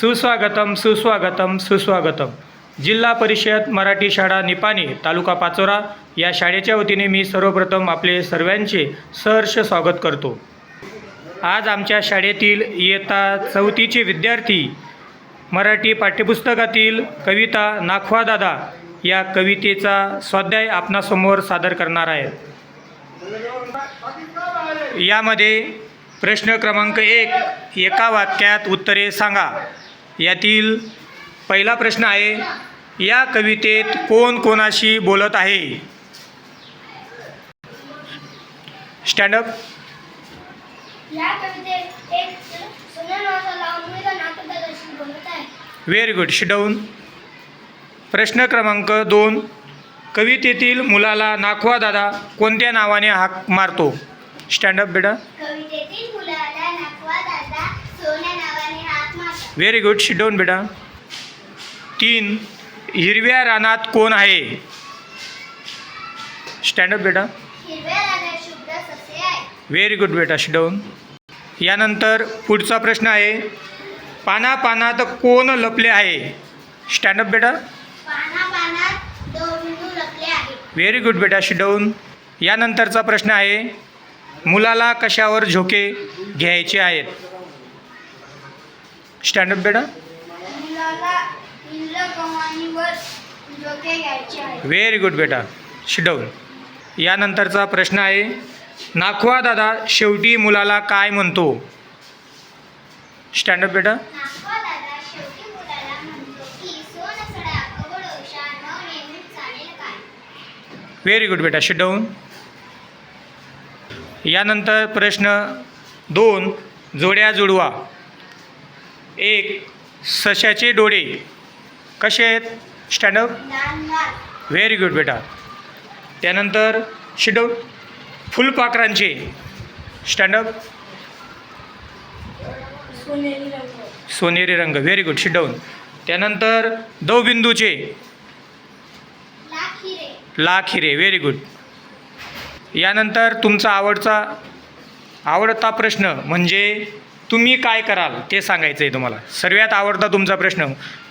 सुस्वागतम सुस्वागतम सुस्वागतम. जिल्हा परिषद मराठी शाळा निपाणी तालुका पाचोरा. या शाळेच्या वतीने मी सर्वप्रथम आपले सर्वांचे सहर्ष स्वागत करतो. आज आमच्या शाळेतील इयत्ता चौथीचे विद्यार्थी मराठी पाठ्यपुस्तकातील कविता नाखवा दादा या कवितेचा स्वाध्याय आपणासमोर सादर करणार आहेत. यामध्ये प्रश्न क्रमांक एक एका वाक्यात उत्तरे सांगा. यातील पहिला प्रश्न आहे या कवितेत कोण कोणाशी बोलत आहे? स्टँडअप व्हेरी गुड शिडवून प्रश्न क्रमांक दोन. कवितेतील मुलाला नाखवा दादा कोणत्या नावाने हाक मारतो? स्टँडअप बेटा कवितेतील मुलाला नकवा दादा सोन्या नावाने हात मारतात व्हेरी गुड शिडवून बेटा तीन हिरव्या रानात कोण आहे? स्टँडअप बेटा व्हेरी गुड बेटा शिडवून यानंतर पुढचा प्रश्न आहे पाना पानात कोण लपले आहे? स्टँडअप बेटा व्हेरी गुड बेटा शिडवून यानंतरचा प्रश्न आहे मुलाला कशावर झोके घ्यायचे आहेत? बेटा. डोके घ्यायचे आहे. व्हेरी गुड बेटा. शिडवून यानंतरचा प्रश्न आहे नाखवा दादा शेवटी मुलाला काय म्हणतो? बेटा. नेहमीच चालेल काय? व्हेरी गुड बेटा. शिडवून यानंतर प्रश्न दोन जोड्या जुडवा. एक सशाचे डोळे. कसे आहेत? स्टँडअप व्हेरी गुड बेटा. त्यानंतर शिडवून फुलपाखरांचे स्टँडअप सोनेरी रंग. सोनेरी रंग. व्हेरी गुड शिडवून त्यानंतर दवबिंदूचे. लाख हिरे. व्हेरी गुड यानंतर तुमचा आवडचा आवडता प्रश्न म्हणजे तुम्ही काय कराल ते सांगायचं आहे तुम्हाला. सर्वात आवडता तुमचा प्रश्न.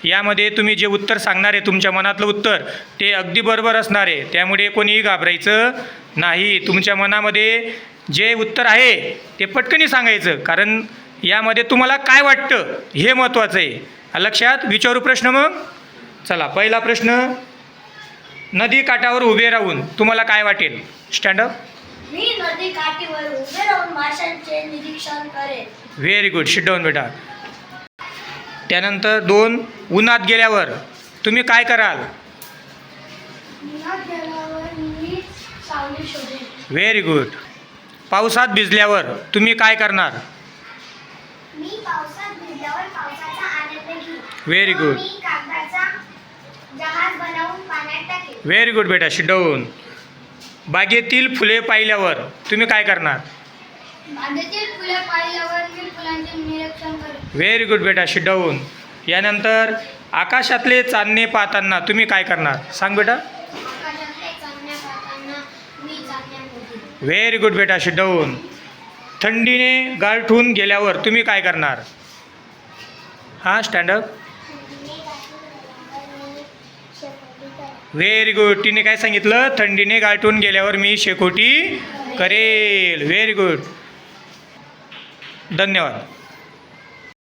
यामध्ये तुम्ही जे उत्तर सांगणार आहे तुमच्या मनातलं उत्तर ते अगदी बरोबर असणार आहे. त्यामुळे कोणीही घाबरायचं नाही. तुमच्या मनामध्ये जे उत्तर आहे ते पटकनी सांगायचं. कारण यामध्ये तुम्हाला काय वाटतं हे महत्त्वाचं आहे. लक्षात विचारू प्रश्न मग? चला पहिला प्रश्न. नदी काठावर उभे राहून तुम्हाला काय वाटेल? स्टँडअप मी नदी काठीवर उभे राहून माशांचे निरीक्षण करेन. व्हेरी गुड शिट डाऊन बेटा. त्यानंतर दोन उन्हात गेल्यावर. तुम्ही काय कराल? व्हेरी गुड पावसात भिजल्यावर तुम्ही काय करणार? पाण्यात टाकेन. व्हेरी गुड बेटा. शिट डाऊन बागेतील फुले पाहिल्यावर तुम्ही काय करणार? बागेतील फुले पाहिल्यावर मी फुलांचे निरीक्षण करेन. व्हेरी गुड बेटा शिट डाऊन यानंतर आकाशातले चांदणे पाहताना तुम्ही काय करणार? सांग बेटा. आकाशातले चांदण्या पाहताना मी चांदण्या मोजेन. व्हेरी गुड बेटा शिट डाऊन थंडीने गारठून गेल्यावर तुम्ही काय करणार? हां स्टँडअप व्हेरी गुड तिने काय सांगितलं? थंडीने गाठून गेल्यावर मी शेकोटी करेल. व्हेरी गुड धन्यवाद.